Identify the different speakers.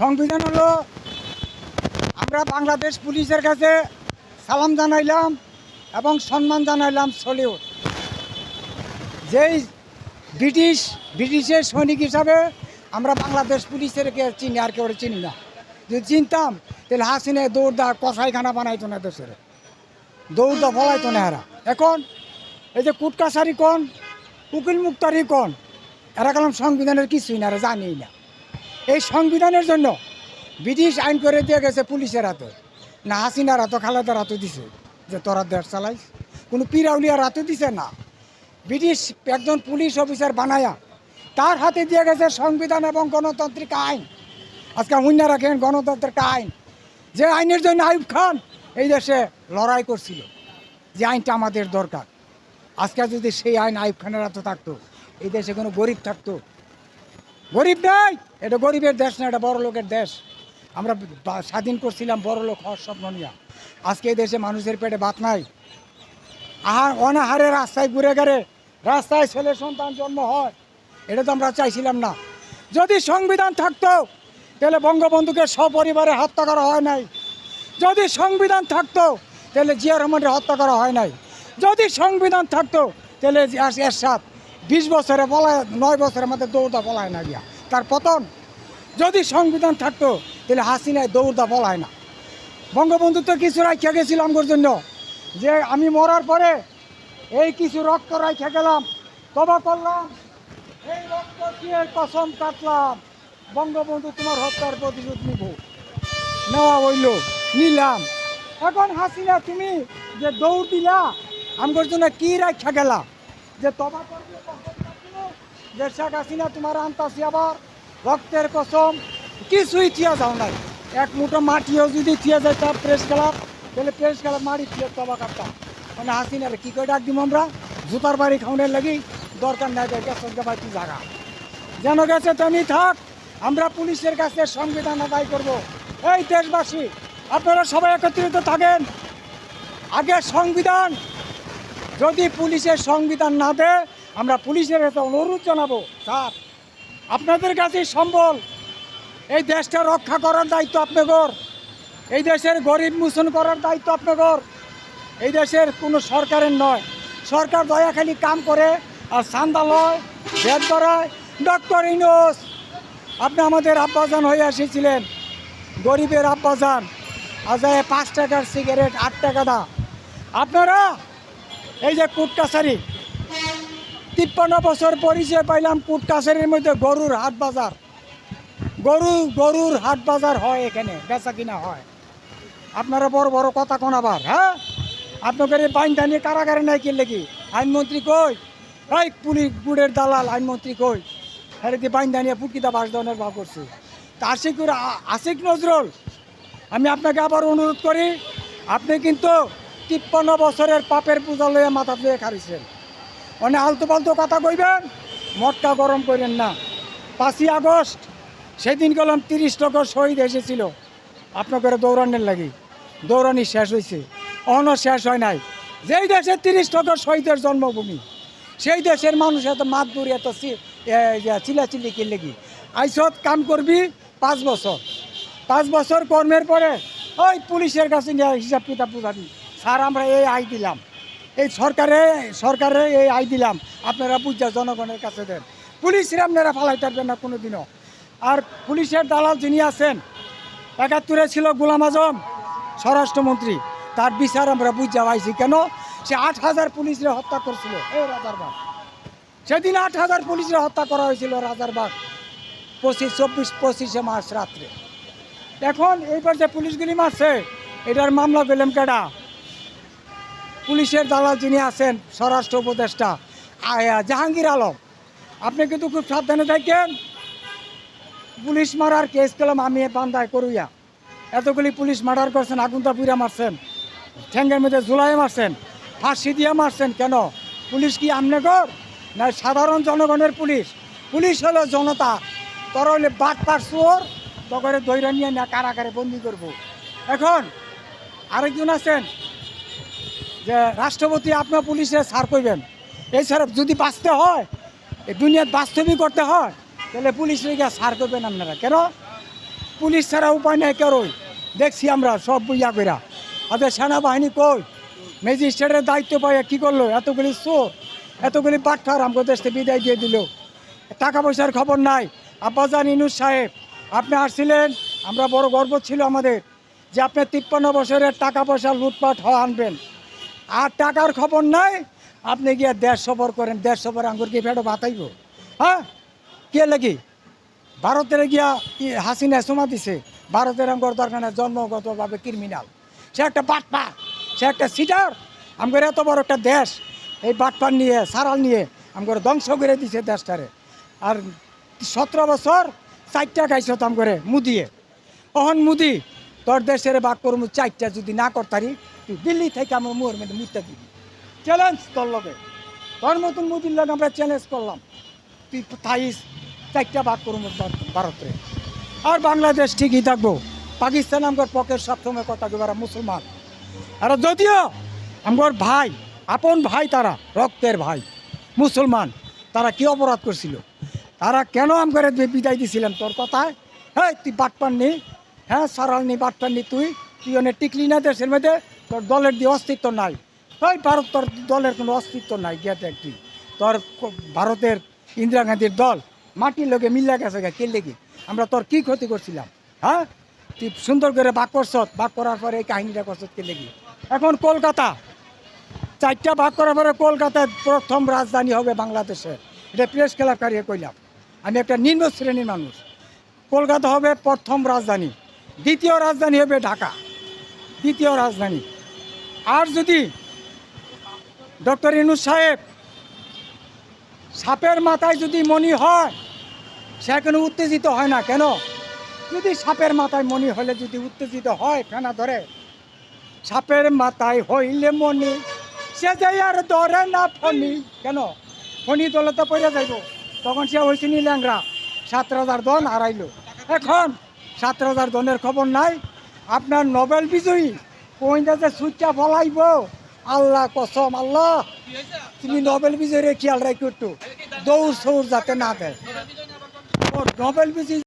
Speaker 1: সংবিধান হলো, আমরা বাংলাদেশ পুলিশের কাছে সালাম জানাইলাম এবং সম্মান জানাইলাম সলিউট যেই ব্রিটিশ, ব্রিটিশের সৈনিক হিসাবে আমরা বাংলাদেশ পুলিশের কে চিনি, আর কেউ চিনি না। যদি চিনতাম, তাহলে হাসিনে দৌড় দা কষাইখানা বানাইতো না দেশের। দৌড়দা ফলাইতো না এরা। এখন এই যে কুটকাছারি কোন উকিল মুক্তারি কোন, এরা কালাম সংবিধানের কিছুই না, এরা জানিই না। এই সংবিধানের জন্য ব্রিটিশ আইন করে দিয়ে গেছে পুলিশের হাতে। না হাসিনার হাতে, খালেদার হাতে দিছে যে তোরা দেশ চালাইস। কোনো পিরাউলিয়ার হাতে দিছে না। ব্রিটিশ একজন পুলিশ অফিসার বানায়া তার হাতে দিয়ে গেছে সংবিধান এবং গণতান্ত্রিক আইন। আজকে হুইনা রাখেন গণতন্ত্রের আইন। যে আইনের জন্য আইব খান এই দেশে লড়াই করছিল, যে আইনটা আমাদের দরকার। আজকে যদি সেই আইন আইব খানের হাতে থাকতো, এই দেশে কোনো গরিব থাকতো গরিব নাই? এটা গরিবের দেশ না, এটা বড় লোকের দেশ। আমরা স্বাধীন করছিলাম বড় লোক হওয়ার স্বপ্ন নিয়ে। আজকে এই দেশে মানুষের পেটে ভাত নাই। আহার, অনাহারে রাস্তায় ঘুরে গেলে রাস্তায় ছেলে সন্তান জন্ম হয়, এটা তো আমরা চাইছিলাম না। যদি সংবিধান থাকতো, তাহলে বঙ্গবন্ধুকে সপরিবারে হত্যা করা হয় নাই। যদি সংবিধান থাকতো, তাহলে জিয়া রহমানের হত্যা করা হয় নাই। যদি সংবিধান থাকতো, তাহলে এর- এরশাদ বিশ বছরে পলায় নয় বছরের মধ্যে দৌড়দা পলায় না গিয়া। তার পতন, যদি সংবিধান থাকতো, তাহলে হাসিনায় দৌড়দা পলায় না। বঙ্গবন্ধু তো কিছু রাখিয়া গেছিল আমার জন্য। যে আমি মরার পরে এই কিছু রক্ত রাখিয়া গেলাম, তবা করলাম, এই রক্ত দিয়ে কসম কাটলাম, বঙ্গবন্ধু তোমার হত্যার প্রতিশোধ নিব। নেওয়া হইল, নিলাম। এখন হাসিনা, তুমি যে দৌড় দিলা আমার জন্য কি রাখা গেলা? যে তবা করবে যে শেখ হাসিনা তোমার আনতাছি আবার রক্তের কসম, কিছুই থিয়া যাও নাই। এক মুঠো মাটিও যদি থিয়া যায় তার প্রেস খেলা তাহলে প্রেস খেলা মারি থিয়ে তবা কাটতাম মানে হাসিনার কি করে ডাক দিব আমরা? জুতার বাড়ি খাওয়ানোর লাগি দরকার নাই দেখে, সঙ্গে বাড়ি জায়গা যেন গেছে তেমনি থাক, আমরা পুলিশের কাছে সংবিধান আদায় করব। এই দেশবাসী, আপনারা সবাই একত্রিত থাকেন। আগে সংবিধান যদি পুলিশের সংবিধান না দেয়, আমরা পুলিশের কাছে অনুরোধ জানাব, স্যার, আপনাদের কাছেই সম্বল। এই দেশটা রক্ষা করার দায়িত্ব আপনাদের। এই দেশের গরিব মোচন করার দায়িত্ব আপনাদের। এই দেশের কোনো সরকারের নয়। সরকার দয়া খালি কাম করে আর চান্দা লয় ভেদ করায়। ডক্টর ইনোস আপনি আমাদের আব্বাজান হয়ে এসেছিলেন। গরিবের আব্বাজান। আজ পাঁচ টাকার সিগারেট আট টাকা দা আপনারা এই যে কুটকাছারি তিপ্পান্ন বছর পরিচয় পাইলাম কুটকাছারির মধ্যে গরুর হাট বাজার। গরু, গরুর হাট বাজার হয় এখানে, বেচা কিনা হয়। আপনারা বড় বড় কথা কোন আবার হ্যাঁ? আপনাদের এই বাইন দানিয়ে কারাগারে নাই কিনলে কি? আইনমন্ত্রী কই? এই পুলিশ বুড়ের দালাল, আইনমন্ত্রী কই? হ্যাঁ কি বাইন দানিয়ে পুটকিতা বাস দেওয়ার ভাব করছে? আশিক আশিক নজরুল, আমি আপনাকে আবার অনুরোধ করি, আপনি কিন্তু তিপ্পান্ন বছরের পাপের পূজা লইয়া মাথা লইয়া খারিছেন মানে আলতু পালতু কথা কইবেন মটকা গরম করেন না। পাঁচই আগস্ট সেদিন গেলাম তিরিশ টাকা শহীদ এসেছিল। আপনাদের দৌড়ানের লাগি। দৌড়ানি শেষ হয়েছে অহনো শেষ হয় নাই। যেই দেশে তিরিশ টাকা শহীদের জন্মভূমি সেই দেশের মানুষ এত মাত দূরে এত চি- এ, চিল্লাচিল্লি কিনলে কি আইসত কাম করবি পাঁচ বছর। পাঁচ বছর কর্মের পরে ওই পুলিশের কাছে হিসাব কিতাব বুঝাবি স্যার, আমরা এই আই দিলাম। এই সরকারে সরকারে এই আই দিলাম। আপনারা বুঝা জনগণের কাছে দেন। পুলিশের আপনারা ফালাই পারবেন না কোনো দিনও আর পুলিশের দালাল যিনি আছেন, একাত্তরে ছিল গোলাম আজম, স্বরাষ্ট্রমন্ত্রী। তার বিচার আমরা বুঝা পাইছি কেন? সে আট হাজার পুলিশরে হত্যা করছিল। এই রাজারবাগ সেদিন আট হাজার পুলিশরে হত্যা করা হয়েছিল রাজারবাগ পঁচিশ, চব্বিশ, পঁচিশে মার্চ রাত্রে। এখন এইবার যে পুলিশগুলি মারছে, এটার মামলা পেলাম কেডা? পুলিশের দালাল যিনি আছেন, স্বরাষ্ট্র উপদেষ্টা জাহাঙ্গীর আলম। আপনি কিন্তু খুব সাবধানে থাকেন। পুলিশ মারার কেস করলাম আমি বান্দায় করুইয়া এতগুলি পুলিশ মার্ডার করছেন আগুনটা পুরা মারছেন, ঠ্যাঙ্গের মধ্যে ঝুলাই মারছেন, ফাঁসি দিয়ে মারছেন কেন? পুলিশ কি আমনেগর? না সাধারণ জনগণের পুলিশ? পুলিশ হলো জনতা। তোর হলে বাট পাট চোর তখন দৈরা নিয়ে না কারাগারে বন্দি করব। এখন আরেকজন আছেন যে রাষ্ট্রপতি আপনার পুলিশে সার করবেন এছাড়া যদি বাঁচতে হয়, এই দুনিয়ার বাস্তবিক করতে হয়, তাহলে পুলিশ রেখে ছাড় করবেন আপনারা। কেন? পুলিশ ছাড়া উপায় নেই কেরোই। দেখছি আমরা সব বুঝা কইরা। আচ্ছা সেনাবাহিনী কই? ম্যাজিস্ট্রেটের দায়িত্ব পাইয়া কি করল? এতগুলি চোর, এতগুলি বাটফার আমাকে দেশ বিদায় দিয়ে দিল। টাকা পয়সার খবর নাই। আব্বাজান ইনুস সাহেব, আপনি আসছিলেন? আমরা বড় গর্ব ছিল আমাদের যে আপনি তিপ্পান্ন বছরের টাকা পয়সা লুটপাট হওয়া আনবেন। আর টাকার খবর নাই। আপনি গিয়ে দেশ সফর করেন, দেশ সফর আঙ্গুর কি ফেটো বাতাইব? হ্যাঁ? কে লাগি? ভারতের গিয়া হাসিনা সোমা দিছে। ভারতের আঙ্গুর দরকার জন্মগতভাবে ক্রিমিনাল সে একটা বাটপা, সে একটা সিটার আমগর এত বড় একটা দেশ। এই বাটপার নিয়ে, সারাল নিয়ে আমগর ধ্বংস করে দিছে দেশটারে। আর সতেরো বছর চারটা খাইছ তাম করে মুদিয়ে। অহন মুদি তোর দেশের বাক করব চারটা যদি না করতারি, তুই দিল্লি থেকে আমার মুয়ের মধ্যে দিবি। চ্যালেঞ্জ তোর লগে। তোর মতন মুদির লগে আমরা চ্যালেঞ্জ করলাম। তুই থাইস চারটা ভাগ করব ভারতে। আর বাংলাদেশ ঠিকই থাকব। পাকিস্তান আমার পকের সবসময় কথা কইবার মুসলমান। আর যদিও আমার ভাই, আপন ভাই তারা, রক্তের ভাই, মুসলমান, তারা কি অপরাধ করছিল? তারা কেন আমার বিদায় দিছিলেন তোর কথায়? হ্যাঁ তুই বাটপান নি। হ্যাঁ সারাল নি বাটপান নি, তুই তুই অনেক টিকলি না দেশের মধ্যে, তোর দলের দিয়ে অস্তিত্ব নাই। ওই ভারত, তোর দলের কোনো অস্তিত্ব নাই গিয়া তুই তোর ভারতের ইন্দিরা গান্ধীর দল, মাটির লোকে মিল্লা গেছে কে? লেগে আমরা তোর কি ক্ষতি করছিলাম? হ্যাঁ? তুই সুন্দর করে বাক করছ বাক করার পরে এই কাহিনীটা করছ কে? লেগে এখন কলকাতা, চারটা ভাগ করার পরে কলকাতায় প্রথম রাজধানী হবে বাংলাদেশের। এটা প্রেস ক্লাব কারিয়ে কইলাম। আমি একটা নিম্ন শ্রেণির মানুষ। কলকাতা হবে প্রথম রাজধানী। দ্বিতীয় রাজধানী হবে ঢাকা। দ্বিতীয় রাজধানী। আর যদি ডক্টর ইনুস সাহেব সাপের মাথায় যদি মনি হয়, সে কোনো উত্তেজিত হয় না। কেন? যদি সাপের মাথায় মনি হলে যদি উত্তেজিত হয় ফেনা ধরে, সাপের মাথায় হইলে মনি সে যে আর ধরে না ফনি কেন? ফনি দলে তো পড়ে যাইব। তখন সে হয়েছে নি ল্যাংরা সাত হাজার দন হারাইলো। এখন সাত হাজার জনের খবর নাই। আপনার নোবেল বিজয়ী কইটা যে ফলাইব, আল্লাহ কসম, আল্লাহ। তুমি নোবেল বিজয়ীর খেয়াল রাখি একটু। দৌড় সৌড় যাতে না দেয়। নোবেল বিজয়ী